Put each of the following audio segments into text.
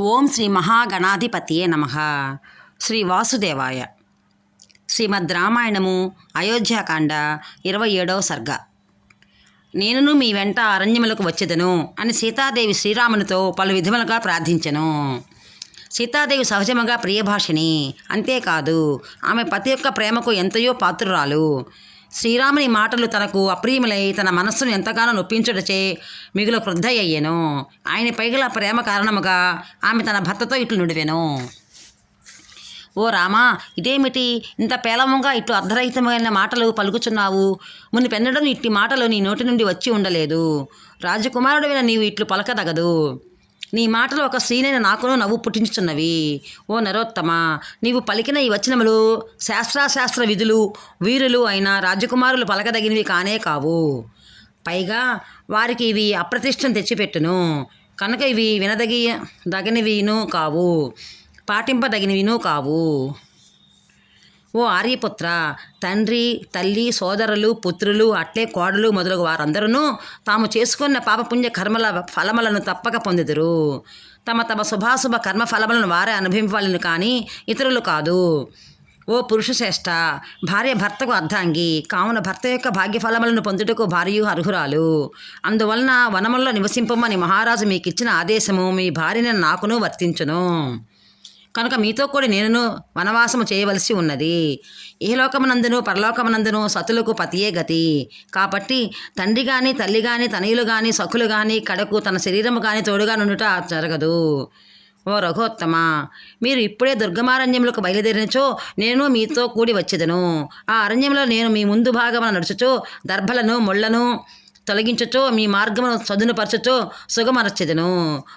ఓం శ్రీ మహాగణాధిపతియే నమ. శ్రీ వాసుదేవాయ. శ్రీమద్ రామాయణము అయోధ్యాకాండ ఇరవై ఏడవ సర్గ. నేనును మీ వెంట అరణ్యములకు వచ్చేదను అని సీతాదేవి శ్రీరామునితో పలు విధములుగా ప్రార్థించెను. సీతాదేవి సహజముగా ప్రియభాషిణి. అంతేకాదు ఆమె పతి యొక్క ప్రేమకు ఎంతయో పాత్రురాలు. శ్రీరాముని మాటలు తనకు అప్రియములై తన మనస్సును ఎంతగానో నొప్పించుటచే మిగులు క్రుద్ధయ్యను ఆయన పైగల ప్రేమ కారణముగా ఆమె తన భర్తతో ఇట్లు నుడివెను. ఓ రామా ఇదేమిటి? ఇంత పేలముగా ఇట్లు అర్ధరహితమైన మాటలు పలుకుచున్నావు. మునిపెన్నడూ ఇట్టి మాటలు నీ నోటి నుండి వచ్చి ఉండలేదు. రాజకుమారుడైన నీవు ఇట్లు పలకదగదు. నీ మాటలు ఒక స్త్రీనైన నాకును నవ్వు పుట్టించుచున్నవి. ఓ నరోత్తమ నీవు పలికిన ఈ వచనములు శాస్త్రాశాస్త్ర విధులు వీరులు అయిన రాజకుమారులు పలకదగినవి కానే కావు. పైగా వారికి ఇవి అప్రతిష్టం తెచ్చిపెట్టును కనుక ఇవి వినదగి దగినవినూ కావు పాటింపదగినవిను కావు. ఓ ఆర్యపుత్ర తండ్రి తల్లి సోదరులు పుత్రులు అట్లే కోడలు మొదలగు వారందరూ తాము చేసుకున్న పాపపుణ్య కర్మల ఫలములను తప్పక పొందుదురు. తమ తమ శుభాశుభ కర్మ ఫలములను వారే అనుభవించాలని కానీ ఇతరులు కాదు. ఓ పురుష శ్రేష్ఠ భార్య భర్తకు అర్ధాంగి కావున భర్త యొక్క భాగ్యఫలములను పొందుటకు భార్య అర్హురాలు. అందువలన వనముల్లో నివసింపమని మహారాజు మీకు ఇచ్చిన ఆదేశము మీ భార్యను నాకును వర్తించును. కనుక మీతో కూడా నేను వనవాసము చేయవలసి ఉన్నది. ఇహలోకమునందును పరలోకమునందును సతులకు పతియే గతి. కాబట్టి తండ్రి కానీ తల్లి కానీ తనయులు కానీ సఖులు కానీ కడకు తన శరీరము కానీ తోడుగా నుండుట జరగదు. ఓ రఘోత్తమ మీరు ఇప్పుడే దుర్గమారణ్యములకు బయలుదేరినచో నేను మీతో కూడి వచ్చేదను. ఆ అరణ్యంలో నేను మీ ముందు భాగమున నడుచుచో దర్భలను ముళ్ళను తొలగించచో మీ మార్గమును చదునుపరచచో సుగమరచెదను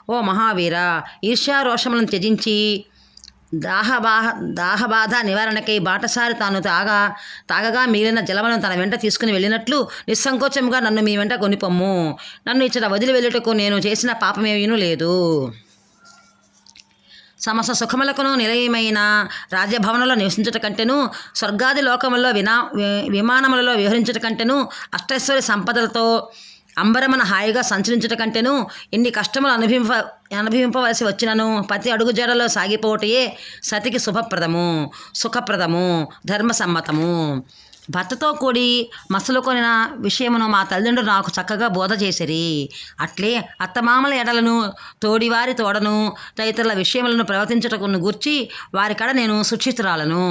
ఓ మహావీర ఈర్ష్యారోషములను త్యజించి దాహబాహ దాహబాధ నివారణకై బాటసారి తాను తాగా తాగగా మిగిలిన జలములను తన వెంట తీసుకుని వెళ్ళినట్లు నిస్సంకోచముగా నన్ను మీ వెంట కొనిపొమ్ము. నన్ను ఇచ్చట వదిలి వెళ్ళుటకు నేను చేసిన పాపమేమీనూ లేదు. సమస్త సుఖములకును నిలయమైన రాజ్యభవనంలో నివసించుట కంటేను స్వర్గాది లోకముల్లో వినా విమానములలో విహరించుట కంటేను అష్టైశ్వర్య సంపదలతో అంబరమన హాయిగా సంచరించుట కంటేను ఎన్ని కష్టములు అనుభవింప అనుభవింపవలసి వచ్చినను. ప్రతి అడుగు జడలో సాగిపోవటయే సతికి శుభప్రదము సుఖప్రదము ధర్మసమ్మతము. భర్తతో కూడి మసలుకొనిన విషయమును మా తల్లిదండ్రులు నాకు చక్కగా బోధ చేసిరి. అట్లే అత్తమామల ఎడలను తోడివారి తోడను తదితరుల విషయములను ప్రవర్తించుటకును గూర్చి వారికడ నేను సుక్షితురాలను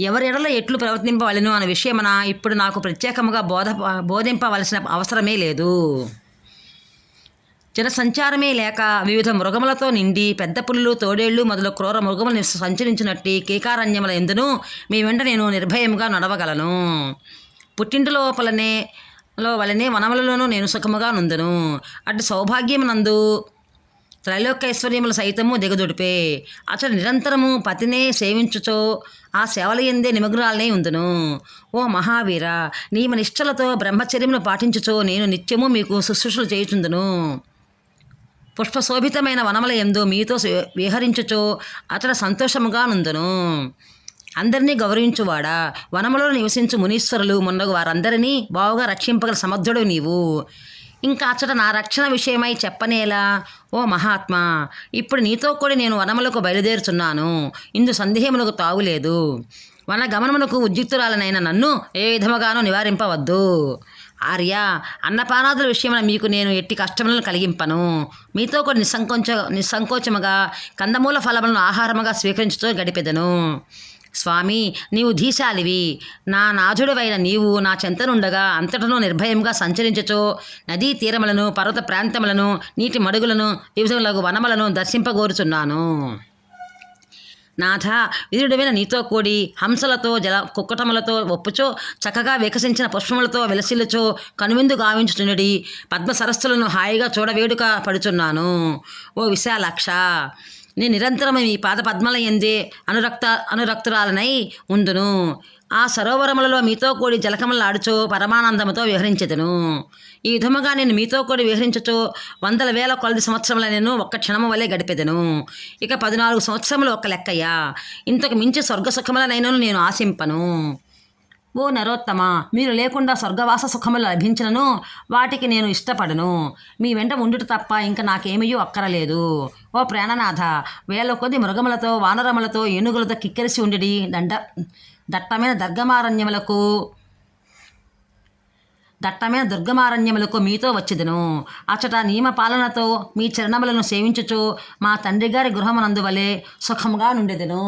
ఎవరి ఎడల ఎట్లు ప్రవర్తింపవలను అనే విషయమన ఇప్పుడు నాకు ప్రత్యేకముగా బోధ బోధింపవలసిన అవసరమే లేదు. జనసంచారమే లేక వివిధ మృగములతో నిండి పెద్ద పుల్లు తోడేళ్ళు మొదలు క్రూర మృగములు సంచరించినట్టు సంచరించినట్టి కీకారణ్యముల ఎందును మీ వెంట నేను నిర్భయముగా నడవగలను. పుట్టింటి లోపలనే లో వలనే వనములలోనూ నేను సుఖముగా నుందును. అటు సౌభాగ్యమునందు త్రైలోక్యైశ్వర్యములు సైతము దిగదుడిపే అతడు నిరంతరము పతినే సేవించుచో ఆ సేవల ఎందే నిమగ్నాలనే ఉందును. ఓ మహావీర నీమ నిష్టలతో బ్రహ్మచర్యమును పాటించుచో నేను నిత్యము మీకు శుశ్రూషలు చేయుచుందును. పుష్పశోభితమైన వనముల ఎందు మీతో విహరించుచో అతడు సంతోషముగా నుందును. అందరినీ గౌరవించువాడా? వనములో నివసించు మునీశ్వరులు మున్నగు వారందరినీ బావుగా రక్షింపగల సమర్థుడు నీవు. ఇంకా అచ్చట నా రక్షణ విషయమై చెప్పనేలా? ఓ మహాత్మా ఇప్పుడు నీతో కూడా నేను వనములకు బయలుదేరుచున్నాను. ఇందు సందేహములకు తావులేదు. వన గమనమునకు ఉద్యుక్తురాలనైన నన్ను ఏ విధముగానూ నివారింపవద్దు. ఆర్య అన్నపానాదుల విషయమున మీకు నేను ఎట్టి కష్టములను కలిగింపను. మీతో కూడా నిస్సంకోచ నిస్సంకోచముగా కందమూల ఫలములను ఆహారముగా స్వీకరించుతూ గడిపెదను. స్వామి నీవు ధీశాలివి. నా నాథుడివైన నీవు నా చెంతనుండగా అంతటను నిర్భయంగా సంచరించచో నదీ తీరములను పర్వత ప్రాంతములను నీటి మడుగులను వివిధములకు వనములను దర్శింపగోరుచున్నాను. నాథ విధుడమైన నీతో కూడి హంసలతో జల కుక్కటములతో ఒప్పుచో చక్కగా వికసించిన పుష్పములతో విలసిల్లుచో కనువిందు గావించుచుండడి పద్మ సరస్సులను హాయిగా చూడవేడుక పడుచున్నాను. ఓ విశాలాక్ష నేను నిరంతరం మీ పాద పద్మల ఎందే అనురక్త అనురక్తురాలనై ఉందును ఆ సరోవరములలో మీతో కూడి జలకమలాడుచో పరమానందముతో విహరించెదను. ఈ విధముగా నేను మీతో కూడి విహరించుచు వందల వేల కొలది సంవత్సరముల నేను ఒక్క క్షణము వలె గడిపెదను. ఇక పద్నాలుగు సంవత్సరములు ఒక లెక్కయ్యా. ఇంతకు మించి స్వర్గ సుఖములనైనను నేను ఆశింపను. ఓ నరోత్తమ మీరు లేకుండా స్వర్గవాస సుఖములు లభించినను వాటికి నేను ఇష్టపడను. మీ వెంట ఉండుట తప్ప ఇంకా నాకేమీయూ అక్కరలేదు. ఓ ప్రాణనాథ వేల కొద్ది మృగములతో వానరములతో ఏనుగులతో కిక్కిరిసి ఉండి దండ దట్టమైన దర్గమారణ్యములకు దట్టమైన దుర్గమారణ్యములకు మీతో వచ్చేదను. అచట నియమ పాలనతో మీ చరణములను సేవించుచు మా తండ్రి గారి గృహమునందువలె సుఖముగా నుండెదను.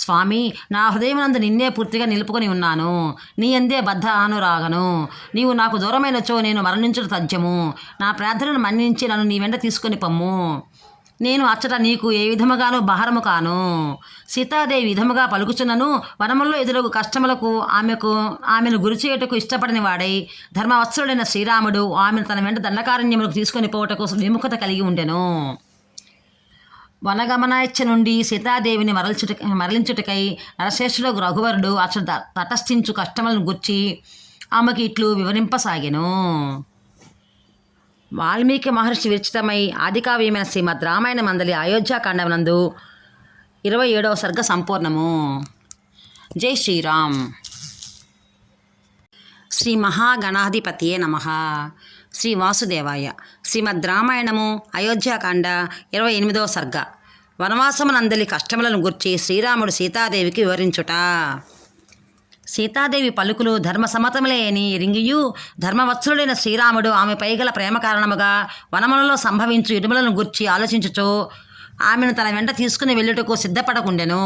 స్వామి నా హృదయమునందు నిన్నే పూర్తిగా నిలుపుకొని ఉన్నాను. నీ అందే బద్ధ అనురాగను. నీవు నాకు దూరమైనచో నేను మరణించుట తథ్యము. నా ప్రార్థనను మన్నించి నన్ను నీ వెంట తీసుకొని పమ్ము. నేను అచ్చట నీకు ఏ విధముగానూ బహారము కాను. సీతాదేవి విధముగా పలుకుచున్నను. వనముల్లో ఎదురగు కష్టములకు ఆమెకు ఆమెను గురిచేయటకు ఇష్టపడని వాడై ధర్మవత్సరుడైన శ్రీరాముడు ఆమెను తన వెంట దండకారణ్యములకు తీసుకొని పోవటకు విముఖత కలిగి ఉండెను. వనగమనాయిచ్ఛ నుండి సీతాదేవిని మరల్చుట మరలించుటకై నరశేషుడు రఘువరుడు అతడు తటస్థించు కష్టములను గుర్చి ఆమెకి ఇట్లు వివరింపసాగెను. వాల్మీకి మహర్షి విరచితమై ఆదికావ్యమైన శ్రీమద్ రామాయణ మందలి అయోధ్యాకాండమునందు ఇరవై ఏడవ సర్గ సంపూర్ణము. జై శ్రీరామ్. శ్రీ మహాగణాధిపతియే నమ. శ్రీ వాసుదేవాయ. శ్రీమద్ రామాయణము అయోధ్యాకాండ ఇరవై ఎనిమిదవ సర్గ. వనవాసమునందలి కష్టములను గుర్చి శ్రీరాముడు సీతాదేవికి వివరించుట. సీతాదేవి పలుకులు ధర్మసమ్మతములే అని ఎరింగియు ధర్మవత్సలుడైన శ్రీరాముడు ఆమె పైగల ప్రేమ కారణముగా వనములలో సంభవించు ఇడుమలను గుర్చి ఆలోచించుచు ఆమెను తన వెంట తీసుకుని వెళ్ళుటకు సిద్ధపడకుండెను.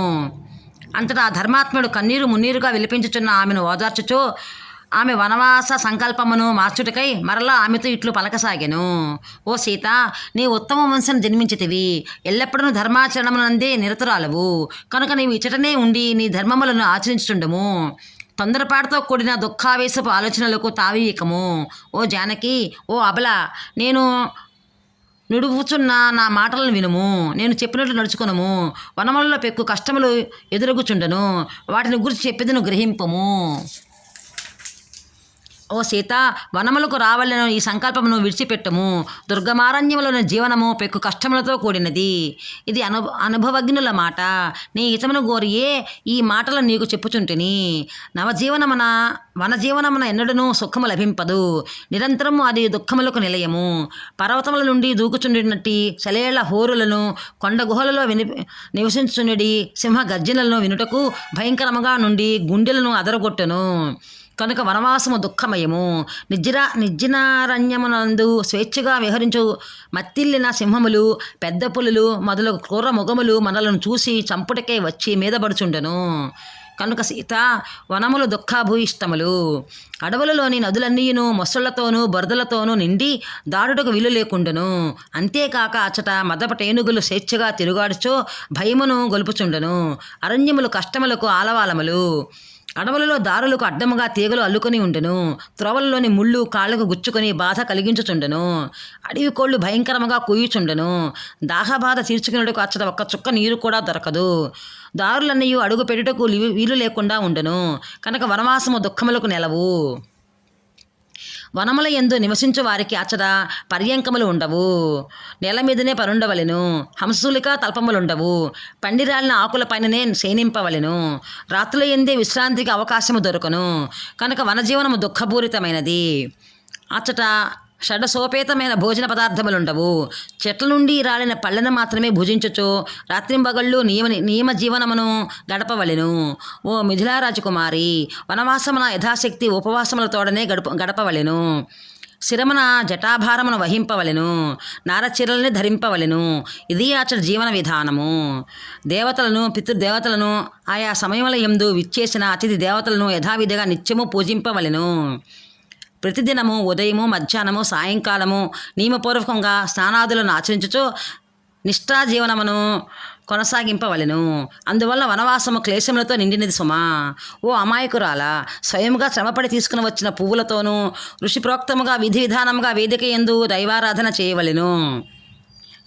అంతటా ధర్మాత్ముడు కన్నీరు మున్నీరుగా విలిపించుచున్న ఆమెను ఓదార్చుచు ఆమె వనవాస సంకల్పమును మార్చుటకై మరలా ఆమెతో ఇట్లు పలకసాగాను. ఓ సీత నీ ఉత్తమ వంశం జన్మించితివి. ఎల్లప్పుడూ ధర్మాచరణమునందే నిరతురాలవు. కనుక నీవు ఇచ్చటనే ఉండి నీ ధర్మములను ఆచరించుచుండము. తొందరపాటుతో కూడిన దుఃఖావేశపు ఆలోచనలకు తావీయకము ఓ జానకి ఓ అబల నేను నుడుపుచున్న నా మాటలను వినుము. నేను చెప్పినట్లు నడుచుకునము. వనములలో పెక్కు కష్టములు ఎదురుగుచుండను. వాటిని గురించి చెప్పేది గ్రహింపము. ఓ సీత వనములకు రావలను ఈ సంకల్పమును విడిచిపెట్టము. దుర్గమారణ్యములోని జీవనము పెక్కు కష్టములతో కూడినది. ఇది అను అనుభవజ్ఞుల మాట. నీ హితమును గోరియే ఈ మాటలు నీకు చెప్పుచుంటిని. నవజీవనమున వనజీవనమున ఎన్నడూనూ సుఖము లభింపదు. నిరంతరము అది దుఃఖములకు నిలయము. పర్వతముల నుండి దూకుచుండినట్టి శలేళ్ళ హోరులను కొండ గుహలలో విని నివసించుండి సింహ గర్జనలను వినుటకు భయంకరముగా నుండి గుండెలను అదరగొట్టను. కనుక వనవాసము దుఃఖమయము. నిర్జరా నిర్జనారణ్యమునందు స్వేచ్ఛగా విహరించు మత్తిల్లిన సింహములు పెద్ద పులులు మొదలగు క్రూర మొగములు మనలను చూసి చంపుటకే వచ్చి మీదపడుచుండెను. కనుక సీత వనములు దుఃఖాభూయిష్టములు. అడవులలోని నదులన్నీయును మొసళ్ళతోనూ బొరదలతోనూ నిండి దాడుటకు వీలు లేకుండెను. అంతేకాక అచ్చట మదపటేనుగులు స్వేచ్ఛగా తిరుగాడుచో భయమును గొలుపుచుండెను. అరణ్యములు కష్టములకు ఆలవాలములు. అడవులలో దారులకు అడ్డముగా తీగలు అల్లుకొని ఉండెను. త్రోవలలోని ముళ్ళు కాళ్ళకు గుచ్చుకొని బాధ కలిగించుచుండెను. అడవి కోళ్ళు భయంకరముగా కూయుచుండెను. దాహబాధ తీర్చుకునేటకు అచ్చట ఒక్క చుక్క నీరు కూడా దొరకదు. దారులన్నీ అడుగు పెట్టుటకు వీలు లేకుండా ఉండెను. కనుక వనవాసము దుఃఖములకు నెలవు. వనముల ఎందు నివసించు వారికి అచ్చట పర్యంకములు ఉండవు. నేల మీదనే పరుండవలెను. హంసులిక తల్పములుండవు. పండిరాలిన ఆకులపైననే శయనింపవలెను. రాత్రుల ఎందే విశ్రాంతికి అవకాశము దొరకను. కనుక వనజీవనము దుఃఖపూరితమైనది. అచ్చట షడసోపేతమైన భోజన పదార్థములుండవు. చెట్ల నుండి రాలిన పళ్ళను మాత్రమే భుజించచ్చు రాత్రింబగళ్ళు నియమ నియమ జీవనమును గడపవలెను. ఓ మిథిలారాజకుమారి వనవాసమున యథాశక్తి ఉపవాసములతోడనే గడప గడపవలెను. శిరమున జటాభారమును వహింపవలెను. నారచీరల్ని ధరింపవలెను. ఇది అచట జీవన విధానము. దేవతలను పితృదేవతలను ఆయా సమయముల ఎందు విచ్చేసిన అతిథి దేవతలను యథావిధిగా నిత్యము పూజింపవలెను. ప్రతిదినము ఉదయము మధ్యాహ్నము సాయంకాలము నియమపూర్వకంగా స్నానాదులను ఆచరించుచు నిష్ఠా జీవనమును కొనసాగింపవలెను. అందువల్ల వనవాసము క్లేశములతో నిండినది సుమా. ఓ అమాయకురాల స్వయంగా శ్రమపడి తీసుకుని వచ్చిన పువ్వులతోనూ ఋషిప్రోక్తముగా విధి విధానముగా వేదిక ఎందు దైవారాధన చేయవలెను.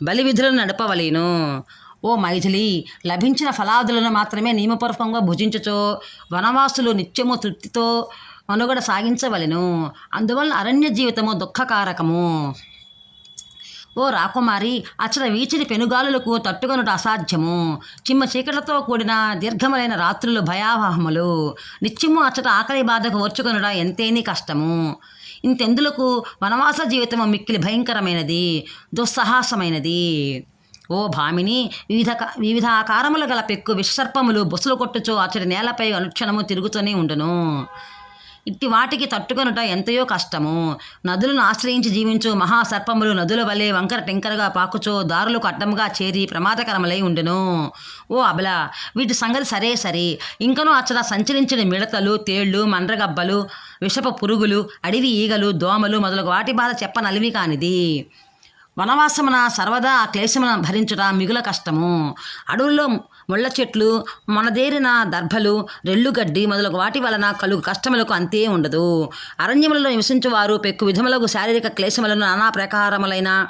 బలి విధులను నడపవలేను. ఓ మైథిలి లభించిన ఫలాదులను మాత్రమే నియమపూర్వకంగా భుజించుచో వనవాసులు నిత్యము తృప్తితో మనుగడ సాగించవలెను. అందువల్ల అరణ్య జీవితము దుఃఖకారకము. ఓ రాకుమారి అచ్చట వీచిని పెనుగాలులకు తట్టుకొనుట అసాధ్యము. చిమ్మ చీకట్లతో కూడిన దీర్ఘములైన రాత్రులు భయావహములు. నిత్యము అచ్చట ఆకలి బాధకు ఓర్చుకొనుట ఎంతేని కష్టము. ఇంతెందులకు వనవాస జీవితము మిక్కిలి భయంకరమైనది దుస్సాహసమైనది. ఓ భామిని వివిధ వివిధ ఆకారములు గల పెక్కు విషసర్పములు బుసలు కొట్టుచో అచ్చడి నేలపై అనుక్షణము తిరుగుతూనే ఉండును. ఇట్టి వాటికి తట్టుకొనుట ఎంతయో కష్టము. నదులను ఆశ్రయించి జీవించు మహాసర్పములు నదుల వలె వంకర టెంకరగా పాకుచో దారులకు అడ్డముగా చేరి ప్రమాదకరములై ఉండును. ఓ అబల వీటి సంగతి సరే సరే. ఇంకనూ అచ్చట సంచరించిన మిడతలు తేళ్ళు మండ్రగబ్బలు విషప పురుగులు అడవి ఈగలు దోమలు మొదలగు వాటి బాధ చెప్పనలివి కానిది. వనవాసమున సర్వదా ఆ క్లేశమున భరించుట మిగుల కష్టము. అడవుల్లో ముళ్ళ చెట్లు మనదేరిన దర్భలు రెల్లుగడ్డి మొదలగు వాటి వలన కలుగు కష్టములకు అంతే ఉండదు. అరణ్యములలో నివసించువారు పెక్కు విధములకు శారీరక క్లేశములను నానా ప్రకారములైన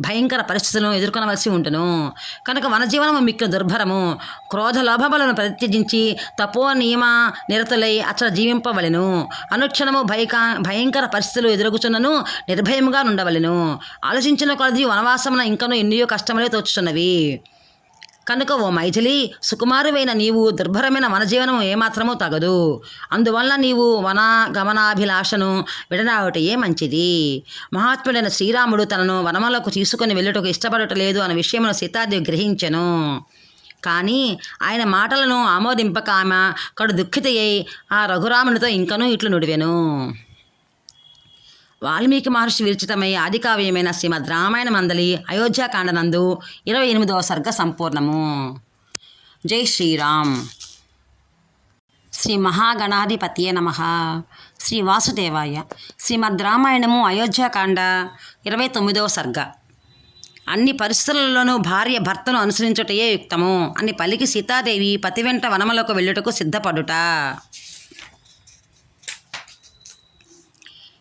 భయంకర పరిస్థితులను ఎదుర్కొనవలసి ఉంటును కనుక వనజీవనము మిక్కిన దుర్భరము. క్రోధ లోభములను పరిత్యజించి తపో నియమ నిరతులై అచ్చట జీవింపవలెను. అనుక్షణము భయక భయంకర పరిస్థితులు ఎదురుగుచున్నను నిర్భయముగా నుండవలెను. ఆలోచించిన కొలది వనవాసమున ఇంకనూ ఎన్నో కష్టములే తోచుచున్నవి. కనుక ఓ మైథిలి సుకుమారువైన నీవు దుర్భరమైన వనజీవనం ఏమాత్రమూ తగదు. అందువల్ల నీవు వన గమనాభిలాషను విడనాడుటయే మంచిది? మహాత్ముడైన శ్రీరాముడు తనను వనములకు తీసుకుని వెళ్ళుటకు ఇష్టపడటలేదు అన్న విషయమును సీతాదేవి గ్రహించెను. కానీ ఆయన మాటలను ఆమోదింపక ఆమె కడు దుఃఖితయ్యి ఆ రఘురామునితో ఇంకనూ ఇట్లు నుడివెను. వాల్మీకి మహర్షి విరచితమై ఆదికావ్యమైన శ్రీమద్ రామాయణ మందలి అయోధ్యాకాండనందు ఇరవై ఎనిమిదవ సర్గ సంపూర్ణము. జై శ్రీరామ్. శ్రీ మహాగణాధిపతియే నమ. శ్రీ వాసుదేవాయ. శ్రీమద్ రామాయణము అయోధ్యాకాండ ఇరవై తొమ్మిదవ సర్గ. అన్ని పరిస్థితులలోనూ భార్య భర్తను అనుసరించుటయే యుక్తము. అని పలికి సీతాదేవి పతి వెంట వనములకు వెళ్ళుటకు సిద్ధపడుట.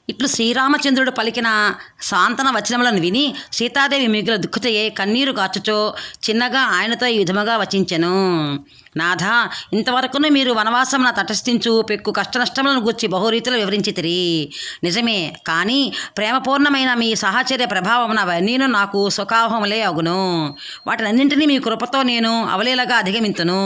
ఇట్లు శ్రీరామచంద్రుడు పలికిన సాంతన వచనములను విని సీతాదేవి మిగుల దుఃఖతయే కన్నీరు కాచుచో చిన్నగా ఆయనతో ఈ విధముగా వచించెను. నాథ ఇంతవరకును మీరు వనవాసమున తటస్థించు పెక్కు కష్టనష్టములను గూర్చి బహురీతిలో వివరించితిరి నిజమే కానీ ప్రేమపూర్ణమైన మీ సహచర్య ప్రభావమున అవన్నీను నాకు సుఖావహములే అగును. వాటినన్నింటినీ మీ కృపతో నేను అవలీలగా అధిగమింతును.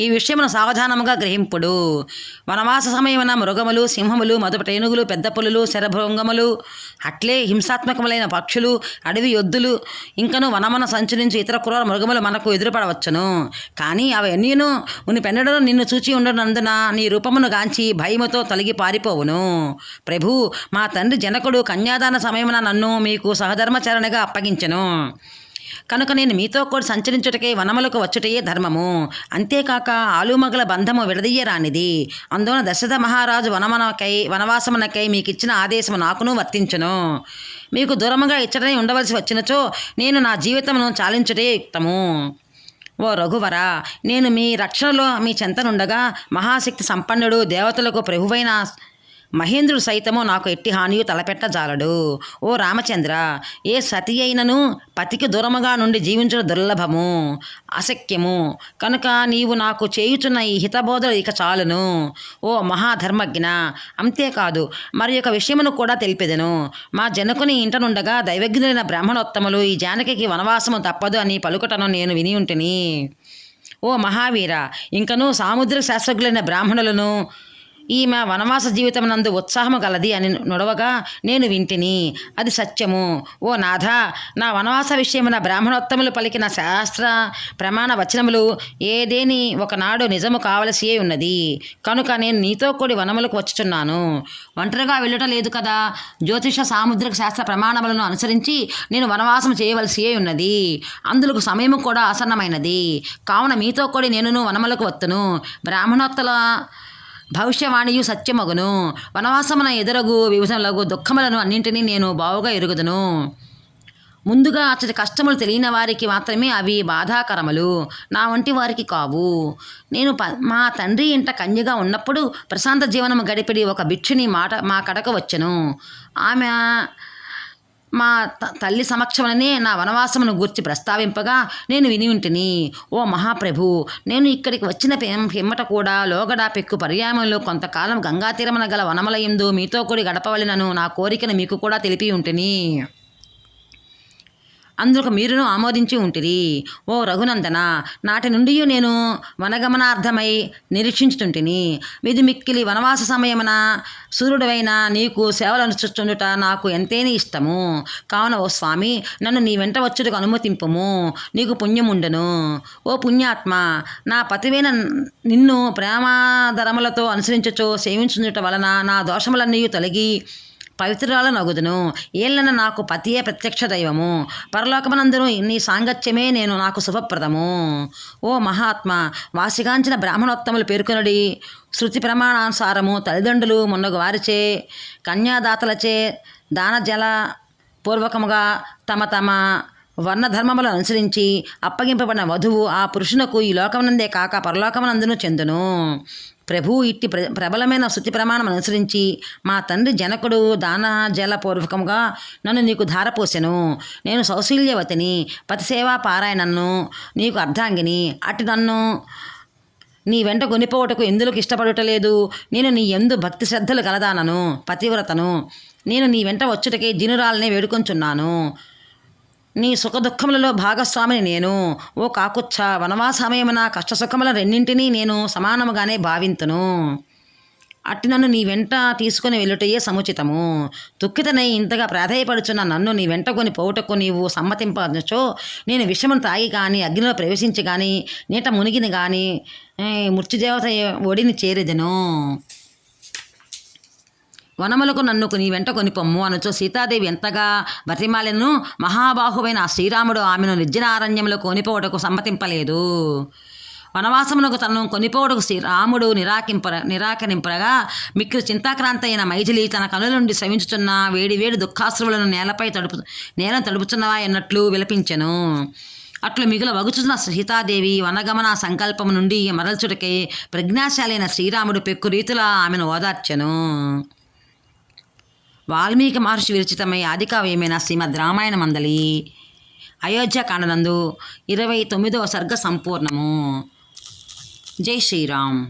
ఈ విషయమును సావధానముగా గ్రహింపుడు. వనవాస సమయమున మృగములు సింహములు మొదటి ఏనుగులు పెద్ద పులులు శరభృంగములు అట్లే హింసాత్మకములైన పక్షులు అడవి యొద్దులు ఇంకను వనమున సంచరించి ఇతర క్రూర మృగములు మనకు ఎదురుపడవచ్చును. కానీ అవన్నీను ఎన్నీను ఉని పెన్నడను నిన్ను చూచి ఉండనందున నీ రూపమును గాంచి భయముతో తొలగి పారిపోవును. ప్రభు మా తండ్రి జనకుడు కన్యాదాన సమయమున నన్ను మీకు సహధర్మచరణగా అప్పగించెను. కనుక నేను మీతో కూడా సంచరించుటకే వనములకు వచ్చుటయే ధర్మము. అంతేకాక ఆలుమగల బంధము విడదీయరానిది. అందువలన దశరథ మహారాజు వనమనకై వనవాసమునకై మీకు ఇచ్చిన ఆదేశము నాకును వర్తించును. మీకు దూరముగా ఇచ్చటనే ఉండవలసి వచ్చినచో నేను నా జీవితమును చాలించుటే యుక్తము. ఓ రఘువర నేను మీ రక్షణలో మీ చెంతనుండగా మహాశక్తి సంపన్నుడు దేవతలకు ప్రభువైన మహేంద్రుడు సైతము నాకు ఎట్టి హానియు తలపెట్టజాలడు. ఓ రామచంద్ర ఏ సతి అయినను పతికి దూరముగా నుండి జీవించడం దుర్లభము అశక్యము కనుక నీవు నాకు చేయుచున్న ఈ హితబోధలు ఇక చాలును. ఓ మహాధర్మజ్ఞ అంతేకాదు మరి యొక్క విషయమును కూడా తెలిపెదను. మా జనకుని ఇంట నుండగా దైవజ్ఞులైన బ్రాహ్మణోత్తములు ఈ జానకి వనవాసము తప్పదు అని పలుకటను నేను విని ఉంటిని. ఓ మహావీర ఇంకనూ సాముద్ర శాస్త్రజ్ఞులైన బ్రాహ్మణులను ఈమె వనవాస జీవితం నందు ఉత్సాహము గలది అని నొడవగా నేను వింటిని. అది సత్యము. ఓ నాథ నా వనవాస విషయమున బ్రాహ్మణోత్తములు పలికిన శాస్త్ర ప్రమాణ వచనములు ఏదేని ఒకనాడు నిజము కావలసియే ఉన్నది? కనుక నేను నీతో కూడి వనములకు వచ్చుచున్నాను. ఒంటరిగా వెళ్ళటం లేదు కదా. జ్యోతిష సాముద్రిక శాస్త్ర ప్రమాణములను అనుసరించి నేను వనవాసం చేయవలసియే ఉన్నది? అందులకు సమయము కూడా ఆసన్నమైనది. కావున మీతో కూడి నేను వనములకు వత్తును. బ్రాహ్మణోత్తల భవిష్యవాణియు సత్యమగును. వనవాసమున ఎదురగు విభజనలకు దుఃఖములను అన్నింటినీ నేను బావుగా ఎరుగుదును. ముందుగా అతడి కష్టములు తెలియని వారికి మాత్రమే అవి బాధాకరములు. నా వంటి వారికి కావు. నేను ప మా తండ్రి ఇంట కన్యగా ఉన్నప్పుడు ప్రశాంత జీవనము గడిపిడి ఒక భిక్షుని మాట మా కడకు వచ్చెను. ఆమె మా త- తల్లి సమక్షమనే నా వనవాసమును గూర్చి ప్రస్తావింపగా నేను విని ఉంటిని. ఓ మహాప్రభు నేను ఇక్కడికి వచ్చిన పిమ్మట కూడా లోగడ పెక్కు పర్యాయంలో కొంతకాలం గంగాతీరమున గల వనమలయందు మీతో కూడి గడపవలనను నా కోరికను మీకు కూడా తెలిపి ఉంటిని. అందుకు మీరును ఆమోదించి ఉంటిరి. ఓ రఘునందన నాటి నుండి నేను వనగమనార్థమై నిరీక్షించుతుంటిని. విధి మిక్కిలి వనవాస సమయమున సూర్యుడవైన నీకు సేవలు అనుచుండుట నాకు ఎంతేని ఇష్టము. కావున ఓ స్వామి నన్ను నీ వెంట వచ్చుటకు అనుమతింపుము. నీకు పుణ్యముండను. ఓ పుణ్యాత్మ నా పతివైన నిన్ను ప్రేమాధరములతో అనుసరించచో సేవించుట వలన నా దోషములన్నీ తొలగి పవిత్రాల నగుదును. ఏళ్ళన నాకు పతియే ప్రత్యక్ష దైవము. పరలోకమనందును నీ సాంగత్యమే నేను నాకు శుభప్రదము. ఓ మహాత్మ వాసిగాంచిన బ్రాహ్మణోత్తములు పేర్కొనడి. శృతి ప్రమాణానుసారము తల్లిదండ్రులు మున్నగు వారిచే కన్యాదాతలచే దాన జల పూర్వకముగా తమ తమ వర్ణధర్మములను అనుసరించి అప్పగింపబడిన వధువు ఆ పురుషునకు ఈ లోకమునందే కాక పరలోకమునందును చెందును. ప్రభు ఇట్టి ప్ర ప్రబలమైన శృతి ప్రమాణం అనుసరించి మా తండ్రి జనకుడు దాన జల పూర్వకముగా నన్ను నీకు ధారపోసెను. నేను సౌశీల్యవతిని పతిసేవా పారాయణను నీకు అర్ధాంగిని. అటు నన్ను నీ వెంట కొనిపోవటకు ఎందులకు ఇష్టపడటలేదు? నేను నీ ఎందు భక్తి శ్రద్ధలు కలదానను పతివ్రతను. నేను నీ వెంట వచ్చుటకే దినురాలనే వేడుకొంచున్నాను. నీ సుఖదుఖములలో భాగస్వామిని నేను. ఓ కాకుచ్చ వనవాసమయమున కష్టసుఖముల రెండింటినీ నేను సమానముగానే భావింతును. అట్టి నన్ను నీ వెంట తీసుకుని వెళ్ళుటయే సముచితము. దుఃఖితనై ఇంతగా ప్రాధాయపడుచున్న నన్ను నీ వెంట కొని పోవుటకు నీవు సమ్మతింపచో నేను విషమును తాగి కానీ అగ్నిలో ప్రవేశించి కానీ నీట మునిగిని కానీ మృత్యుదేవత ఒడిని చేరేదెను. వనములకు నన్ను నీ వెంట కొనిపొమ్ము అనుచో సీతాదేవి ఎంతగా బతిమాలను. మహాబాహువైన శ్రీరాముడు ఆమెను నిర్జనారణ్యంలో కొనిపోవటకు సమ్మతింపలేదు. వనవాసమునకు తనను కొనిపోవడకు శ్రీరాముడు నిరాకింప నిరాకరింపగా మిక్కిలి చింతాక్రాంత అయిన మైథిలి తన కనుల నుండి శ్రమించుతున్న వేడి వేడి దుఃఖాశ్రువులను నేలపై తడుపు నేలను తడుపుతున్నవా అన్నట్లు విలపించెను. అట్లు మిగుల వగుచున్న సీతాదేవి వనగమన సంకల్పము నుండి మరల్చుటకై ప్రజ్ఞాశాలైన శ్రీరాముడు పెక్కు రీతిలా ఆమెను ఓదార్చెను. వాల్మీకి మహర్షి విరచితమై ఆదికావ్యమైన శ్రీమద్ రామాయణ మందలి. అయోధ్యకాండనందు ఇరవై తొమ్మిదవ సర్గ సంపూర్ణము. జై శ్రీరామ్.